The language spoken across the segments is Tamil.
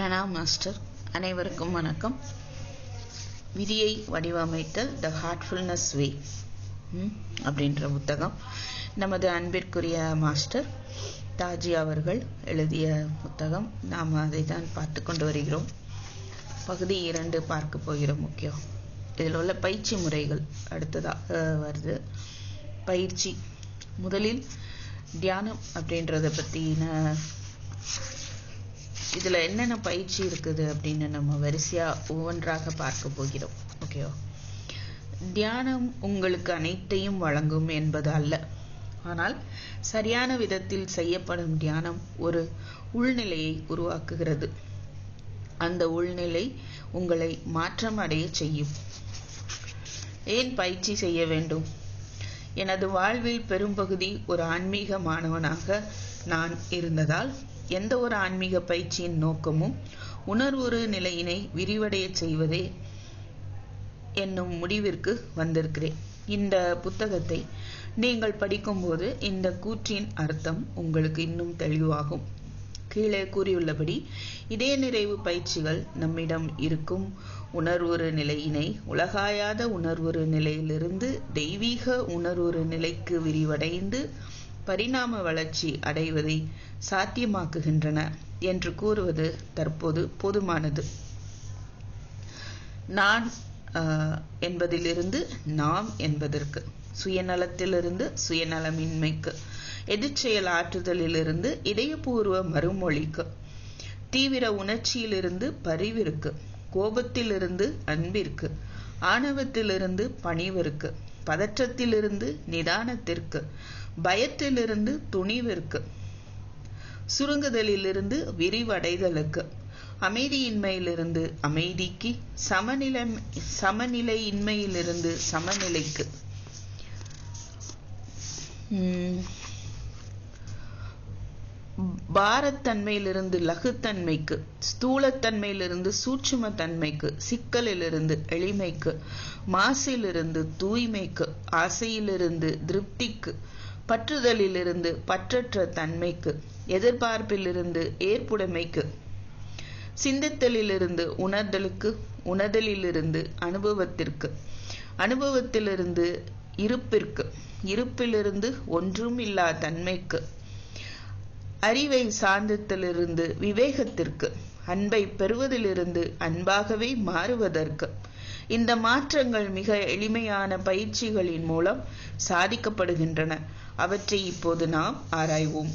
பிரணாம் மாஸ்டர் அனைவருக்கும் வணக்கம். விதியை வடிவமைத்தல் த ஹார்ட்ஃபுல்னஸ் வே அப்படின்ற புத்தகம். நமது அன்பிற்குரிய மாஸ்டர் தாஜி அவர்கள் எழுதிய புத்தகம். நாம் அதை தான் பார்த்து கொண்டு வருகிறோம். பகுதி இரண்டு பார்க்க போகிறோம் முக்கியம். இதில் உள்ள பயிற்சி முறைகள் அடுத்ததாக வருது. பயிற்சி. முதலில் தியானம் அப்படின்றத பற்றின இதில் என்னென்ன பயிற்சி இருக்குது அப்படின்னு நம்ம வரிசையாக ஒவ்வொன்றாக பார்க்க போகிறோம். ஓகேவா தியானம் உங்களுக்கு அனைத்தையும் வழங்கும் என்பது அல்ல. ஆனால் சரியான விதத்தில் செய்யப்படும் தியானம் ஒரு உள்நிலையை உருவாக்குகிறது. அந்த உள்நிலை உங்களை மாற்றம் அடைய செய்யும். ஏன் பயிற்சி செய்ய வேண்டும்? எனது வாழ்வில் பெரும்பகுதி ஒரு ஆன்மீக மாணவனாக நான் இருந்ததால் எந்த ஒரு ஆன்மீக பயிற்சியின் நோக்கமும் உணர்வுறு நிலையினை விரிவடைய செய்வதே என்னும் முடிவிற்கு வந்திருக்கிறேன். இந்த புத்தகத்தை நீங்கள் படிக்கும்போது இந்த கூற்றின் அர்த்தம் உங்களுக்கு இன்னும் தெளிவாகும். கீழே கூறியுள்ளபடி இதே நிறைவு பயிற்சிகள் நம்மிடம் இருக்கும் உணர்வுறு நிலையினை உலகாயாத உணர்வுறு நிலையிலிருந்து தெய்வீக உணர்வுறு நிலைக்கு விரிவடைந்து பரிணாம வளர்ச்சி அடைவதை சாத்தியமாக்குகின்றன என்று கூறுவது தற்போது போதுமானது. நான் என்பதிலிருந்து நாம் என்பதற்கு சுயநலத்திலிருந்து சுயநலமின்மைக்கு எதிர்ச்செயல் ஆற்றுதலிலிருந்து இதயபூர்வ மறுமொழிக்கு தீவிர உணர்ச்சியிலிருந்து பரிவிற்கு கோபத்திலிருந்து அன்பிற்கு ஆணவத்திலிருந்து பணிவிற்கு பதற்றத்திலிருந்து நிதானத்திற்கு பயத்திலிருந்து துணிவிற்கு சுருங்குதலிலிருந்து விரிவடைதலுக்கு அமைதியின்மையிலிருந்து அமைதிக்கு சமநிலை சமநிலையின்மையிலிருந்து சமநிலைக்கு. பாரத்தன்மையிலிருந்து லகுத்தன்மைக்கு ஸ்தூலத்தன்மையிலிருந்து சூட்சும தன்மைக்கு சிக்கலிலிருந்து எளிமைக்கு மாசிலிருந்து தூய்மைக்கு ஆசையிலிருந்து திருப்திக்கு பற்றுதலிலிருந்து பற்றற்ற தன்மைக்கு எதிர்பார்ப்பிலிருந்து ஏற்புடைமைக்கு சிந்தித்தலிலிருந்து உணர்தலுக்கு உணர்தலிலிருந்து அனுபவத்திற்கு அனுபவத்திலிருந்து இருப்பிற்கு இருப்பிலிருந்து ஒன்றும் இல்லா தன்மைக்கு அறிவை சார்ந்தத்திலிருந்து விவேகத்திற்கு அன்பை பெறுவதிலிருந்து அன்பாகவே மாறுவதற்கு. இந்த மாற்றங்கள் மிக எளிமையான பயிற்சிகளின் மூலம் சாதிக்கப்படுகின்றன. அவற்றை இப்போது நாம் ஆராய்வோம்.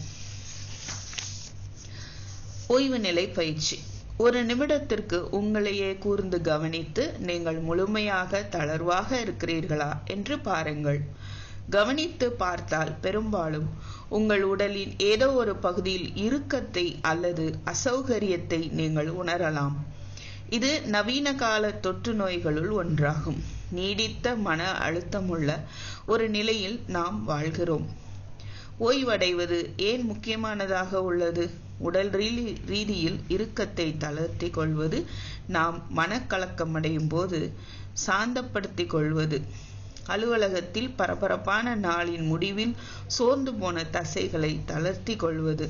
ஓய்வு நிலை பயிற்சி. ஒரு நிமிடத்திற்கு உங்களையே கூர்ந்து கவனித்து நீங்கள் முழுமையாக தளர்வாக இருக்கிறீர்களா என்று பாருங்கள். கவனித்து பார்த்தால் பெரும்பாலும் உங்கள் உடலின் ஏதோ ஒரு பகுதியில் இறுக்கத்தை அல்லது அசௌகரியத்தை நீங்கள் உணரலாம். இது நவீன கால தொற்று நோய்களுள் ஒன்றாகும். நீடித்த மன அழுத்தமுள்ள ஒரு நிலையில் நாம் வாழ்கிறோம். ஓய்வடைவது ஏன் முக்கியமானதாக உள்ளது? உடல் ரீதியில் இறுக்கத்தை தளர்த்தி கொள்வது நாம் மனக்கலக்கமடையும் போது சாந்தப்படுத்திக் கொள்வது அலுவலகத்தில் பரபரப்பான நாளின் முடிவில் சோர்ந்து போன தசைகளை தளர்த்தி கொள்வது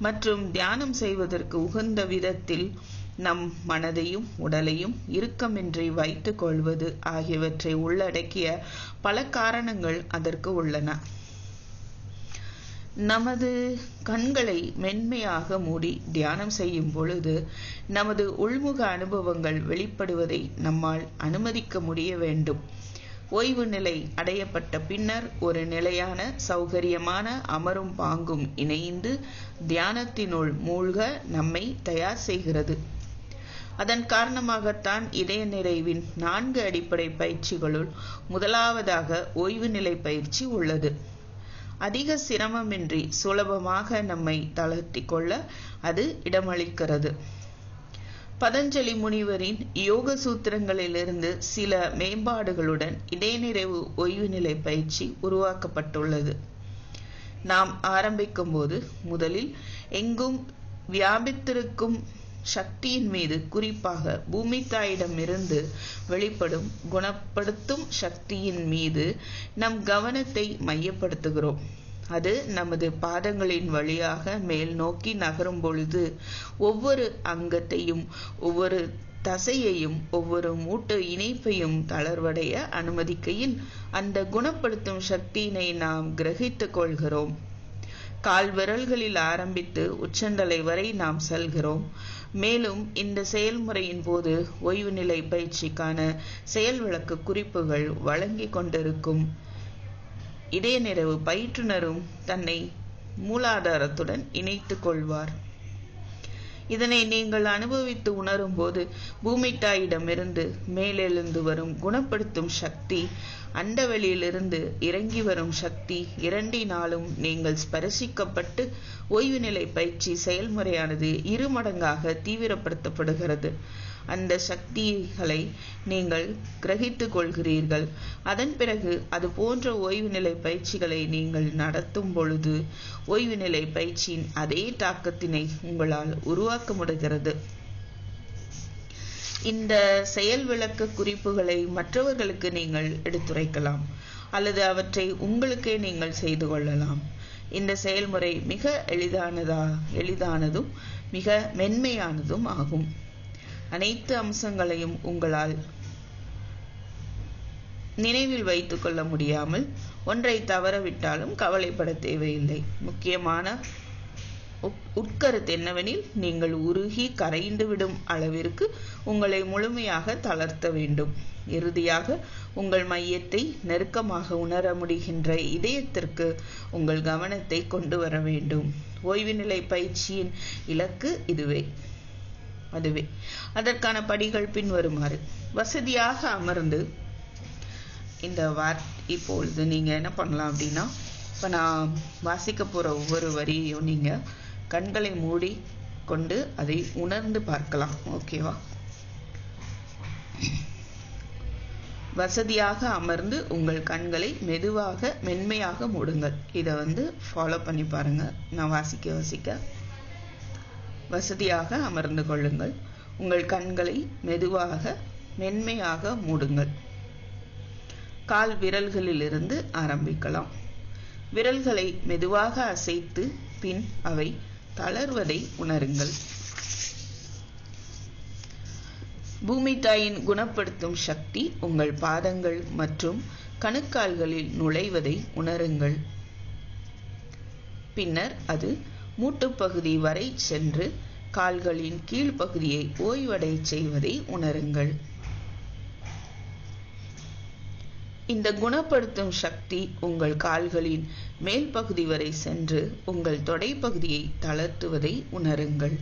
மற்றும் தியானம் செய்வதற்கு உகந்த விதத்தில் நம் மனதையும் உடலையும் இறுக்கமின்றி வைத்துக் கொள்வது ஆகியவற்றை உள்ளடக்கிய பல காரணங்கள் அதற்கு உள்ளன. நமது கண்களை மென்மையாக மூடி தியானம் செய்யும் பொழுது நமது உள்முக அனுபவங்கள் வெளிப்படுவதை நம்மால் அனுமதிக்க முடிய வேண்டும். ஓய்வு நிலை அடையப்பட்ட பின்னர் ஒரு நிலையான சௌகரியமான அமரும் பாங்கும் இணைந்து தியானத்தினுள் மூழ்க நம்மை தயார் செய்கிறது. அதன் காரணமாகத்தான் இதய நிறைவின் நான்கு அடிப்படை பயிற்சிகளுள் முதலாவதாக ஓய்வு நிலை பயிற்சி உள்ளது. அதிக சிரமமின்றி சுலபமாக நம்மை தளர்த்தி கொள்ள அது இடமளிக்கிறது. பதஞ்சலி முனிவரின் யோக சூத்திரங்களிலிருந்து சில மேம்பாடுகளுடன் இடைநிறைவு ஓய்வு நிலை பயிற்சி உருவாக்கப்பட்டுள்ளது. நாம் ஆரம்பிக்கும் போது முதலில் எங்கும் வியாபித்திருக்கும் சக்தியின் மீது குறிப்பாக பூமி தாயிடமிருந்து வெளிப்படும் குணப்படுத்தும் சக்தியின் மீது நம் கவனத்தை மையப்படுத்துகிறோம். அது நமது பாதங்களின் வழியாக மேல் நோக்கி நகரும் பொழுது ஒவ்வொரு அங்கத்தையும் ஒவ்வொரு தசையையும் ஒவ்வொரு மூட்டு இணைப்பையும் தளர்வடைய அனுமதிக்கையில் அந்த குணப்படுத்தும் சக்தியினை நாம் கிரகித்துக் கொள்கிறோம். கால் விரல்களில் ஆரம்பித்து உச்சந்தலை வரை நாம் செல்கிறோம். மேலும் இந்த செயல்முறையின் போது ஓய்வு நிலை பயிற்சிக்கான செயல் விளக்க குறிப்புகள் வழங்கி கொண்டிருக்கும். இதே நிறைவு பயிற்றுனரும் தன்னை மூலாதாரத்துடன் இணைத்துக் கொள்வார். இதனை நீங்கள் அனுபவித்து உணரும் போது பூமி தாயிடமிருந்து மேலெழுந்து வரும் குணப்படுத்தும் சக்தி அண்டவெளியிலிருந்து இறங்கி வரும் சக்தி இரண்டினாலும் நீங்கள் ஸ்பரிசிக்கப்பட்டு ஓய்வு நிலை பயிற்சி செயல்முறையானது இரு மடங்காக தீவிரப்படுத்தப்படுகிறது. அந்த சக்திகளை நீங்கள் கிரகித்துக் கொள்கிறீர்கள் அதன் பிறகு அது போன்ற ஓய்வு நிலை பயிற்சிகளை நீங்கள் நடத்தும் பொழுது ஓய்வு நிலை பயிற்சியின் அதே தாக்கத்தினை உங்களால் உருவாக்க முடிகிறது. இந்த செயல் விளக்க குறிப்புகளை மற்றவர்களுக்கு நீங்கள் எடுத்துரைக்கலாம் அல்லது அவற்றை உங்களுக்கே நீங்கள் செய்து கொள்ளலாம். இந்த செயல்முறை மிக எளிதானதா எளிதானதும் மிக மென்மையானதும் ஆகும். அனைத்து அம்சங்களையும் உங்களால் நினைவில் வைத்துக் கொள்ள முடியாமல் ஒன்றை தவறவிட்டாலும் கவலைப்பட தேவையில்லை. முக்கியமான உட்கருத்து என்னவெனில் நீங்கள் உருகி கரைந்து விடும் அளவிற்கு உங்களை முழுமையாக தளர்த்த வேண்டும். இறுதியாக உங்கள் மையத்தை நெருக்கமாக உணர முடிகின்ற இதயத்திற்கு உங்கள் கவனத்தை கொண்டு வர வேண்டும். ஓய்வு நிலை பயிற்சியின் இலக்கு இதுவே. அதுவே. அதற்கான படிகள் பின்வருமாறு. வசதியாக அமர்ந்து இந்த வார் இப்பொழுது நீங்க என்ன பண்ணலாம் அப்படின்னா இப்போ நான் வாசிக்க போற ஒவ்வொரு வரியையும் நீங்க கண்களை மூடி கொண்டு அதை உணர்ந்து பார்க்கலாம். ஓகேவா? வசதியாக அமர்ந்து உங்கள் கண்களை மெதுவாக மென்மையாக மூடுங்கள். இதை வந்து ஃபாலோ பண்ணி பாருங்க. நான் வாசிக்க வாசிக்க வசதியாக அமர்ந்து கொள்ளுங்கள். உங்கள் கண்களை மெதுவாக மென்மையாக மூடுங்கள். கால் விரல்களிலிருந்து ஆரம்பிக்கலாம். விரல்களை மெதுவாக அசைத்து பின் அவை தளர்வதை உணருங்கள். பூமி தாயின் குணப்படுத்தும் சக்தி உங்கள் பாதங்கள் மற்றும் கணுக்கால்களில் நுழைவதை உணருங்கள். பின்னர் அது மூட்டுப்பகுதி வரை சென்று கால்களின் கீழ்ப்பகுதியை ஓய்வடை செய்வதை உணருங்கள். இந்த குணப்படுத்தும் சக்தி உங்கள் கால்களின் மேல் பகுதி வரை சென்று உங்கள் தொடைப்பகுதியை தளர்த்துவதை உணருங்கள்.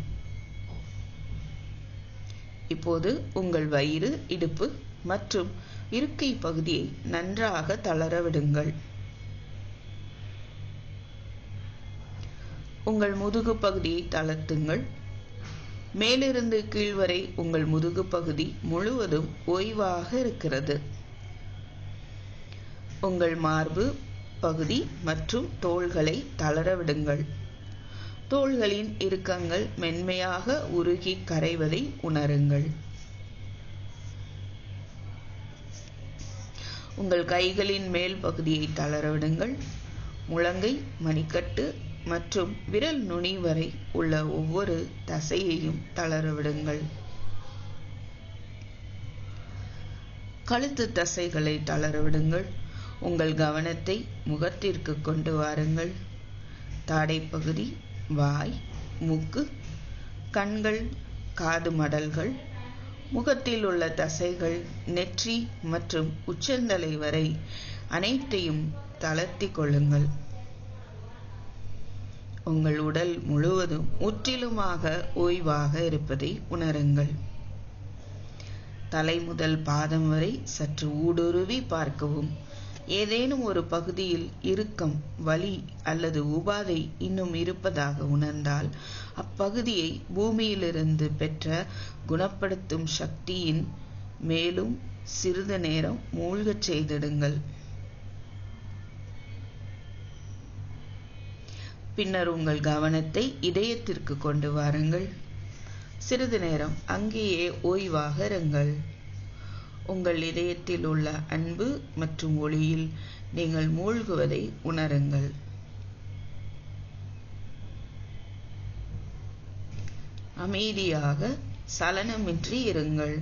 இப்போது உங்கள் வயிறு இடுப்பு மற்றும் இருக்கை பகுதியை நன்றாக தளர விடுங்கள். உங்கள் முதுகு பகுதியை தளர்த்துங்கள். மேலிருந்து கீழ் வரை உங்கள் முதுகு பகுதி முழுவதும் ஓய்வாக இருக்கிறது. உங்கள் மார்பு பகுதி மற்றும் தோள்களை தளர விடுங்கள். தோள்களின் இறுக்கங்கள் மென்மையாக உருகி கரைவதை உணருங்கள். உங்கள் கைகளின் மேல் பகுதியை தளர விடுங்கள். முழங்கை மணிக்கட்டு மற்றும் விரல் நுனி வரை உள்ள ஒவ்வொரு தசையையும் தளரவிடுங்கள் கழுத்து தசைகளை தளரவிடுங்கள் உங்கள் கவனத்தை முகத்திற்கு கொண்டு வாருங்கள். தாடைப்பகுதி வாய் மூக்கு கண்கள் காது மடல்கள் முகத்தில் உள்ள தசைகள் நெற்றி மற்றும் உச்சந்தலை வரை அனைத்தையும் தளர்த்தி கொள்ளுங்கள். உங்கள் உடல் முழுவதும் முற்றிலுமாக ஓய்வாக இருப்பதை உணருங்கள். தலை முதல் பாதம் வரை சற்று ஊடுருவி பார்க்கவும். ஏதேனும் ஒரு பகுதியில் இறுக்கம் வலி அல்லது உபாதை இன்னும் இருப்பதாக உணர்ந்தால் அப்பகுதியை பூமியிலிருந்து பெற்ற குணப்படுத்தும் சக்தியின் மேலும் சிறிது நேரம் மூழ்கச் செய்திடுங்கள். பின்னர் உங்கள் கவனத்தை இதயத்திற்கு கொண்டு வாருங்கள். சிறிது நேரம் அங்கேயே ஓய்வாக இருங்கள். உங்கள் இதயத்தில் உள்ள அன்பு மற்றும் ஒளியில் நீங்கள் மூழ்குவதை உணருங்கள். அமைதியாக சலனமின்றி இருங்கள்.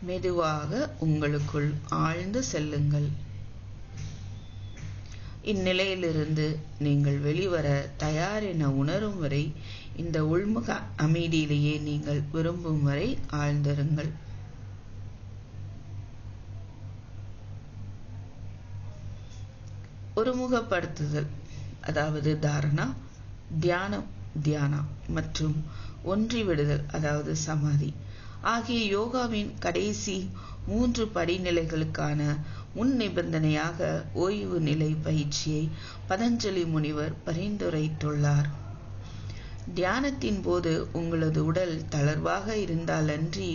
மெதுவாக உங்களுக்குள் ஆழ்ந்து செல்லுங்கள். இந்நிலையிலிருந்து நீங்கள் வெளிவர தயார் என உணரும் வரை இந்த உள்முக அமைதியிலேயே நீங்கள் விரும்பும் வரை ஆழ்ந்திருங்கள். ஒருமுகப்படுத்துதல் அதாவது தாரணா தியானம் தியானா மற்றும் ஒன்றிவிடுதல் அதாவது சமாதி ஆகிய யோகாவின் கடைசி மூன்று படிநிலைகளுக்கான முன் நிபந்தனையாக ஓய்வு நிலை பயிற்சியை பதஞ்சலி முனிவர் பரிந்துரைத்துள்ளார். தியானத்தின் போது உங்களது உடல் தளர்வாக இருந்தாலன்றி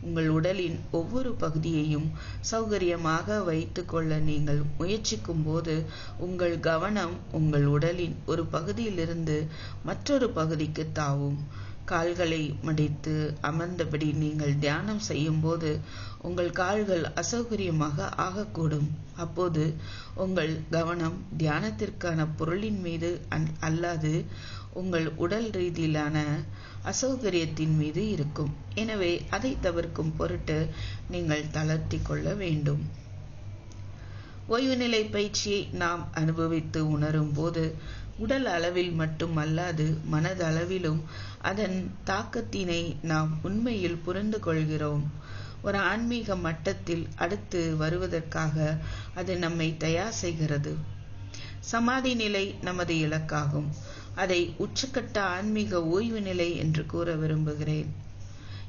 உங்கள் உடலின் ஒவ்வொரு பகுதியையும் சௌகரியமாக வைத்து கொள்ள நீங்கள் முயற்சிக்கும் போது உங்கள் கவனம் உங்கள் உடலின் ஒரு பகுதியிலிருந்து மற்றொரு பகுதிக்கு தாவும். கால்களை மடித்து அமர்ந்தபடி நீங்கள் தியானம் செய்யும் போது உங்கள் கால்கள் அசௌகரியமாக ஆகக்கூடும். அப்போது உங்கள் கவனம் தியானத்திற்கான பொருளின் மீது அல்லாது உங்கள் உடல் ரீதியிலான அசௌகரியத்தின் மீது இருக்கும். எனவே அதை தவிர்க்கும் பொருட்டு நீங்கள் தளர்த்தி கொள்ள வேண்டும். ஓய்வு நிலை பயிற்சியை நாம் அனுபவித்து உணரும் போது உடல் அளவில் மட்டுமல்லாது மனதளவிலும் அதன் தாக்கத்தினை நாம் உண்மையில் புரிந்து கொள்கிறோம். ஒரு ஆன்மீக மட்டத்தில் அடுத்து வருவதற்காக அது நம்மை தயார் செய்கிறது. சமாதி நிலை நமது இலக்காகும். அதை உச்சக்கட்ட ஆன்மீக ஓய்வு நிலை என்று கூற விரும்புகிறேன்.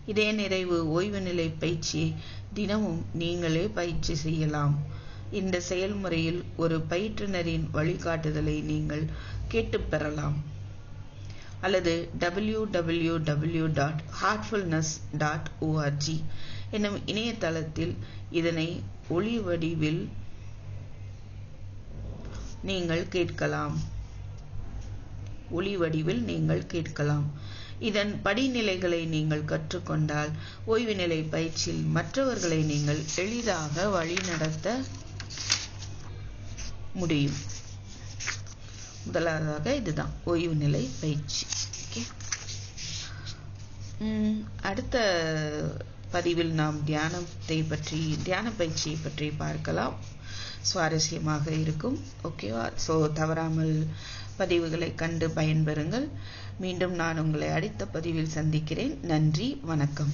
இதே நிறைவு ஓய்வு நிலை பயிற்சியை தினமும் நீங்களே பயிற்சி செய்யலாம். இந்த செயல்முறையில் ஒரு பயிற்றுனரின் வழிகாட்டுதலை நீங்கள் கேட்டு பெறலாம். அல்லது W W W dot Heartfulness dot ORG என்னும் இணையதளத்தில் இதனை ஒளி வடிவில் நீங்கள் கேட்கலாம். ஒளி வடிவில் நீங்கள் கேட்கலாம். இதன் படிநிலைகளை நீங்கள் கற்றுக்கொண்டால் ஓய்வு நிலை பயிற்சியில் மற்றவர்களை நீங்கள் எளிதாக வழிநடத்த முடியும். முதலாவதாக இதுதான். ஓய்வு நிலை பயிற்சி. ஓகே அடுத்த பதிவில் நாம் தியானத்தை பற்றி தியான பயிற்சியை பற்றி பார்க்கலாம். சுவாரஸ்யமாக இருக்கும். ஓகேவா ஸோ தவறாமல் பதிவுகளை கண்டு பயன்பெறுங்கள். மீண்டும் நான் உங்களை அடுத்த பதிவில் சந்திக்கிறேன். நன்றி வணக்கம்.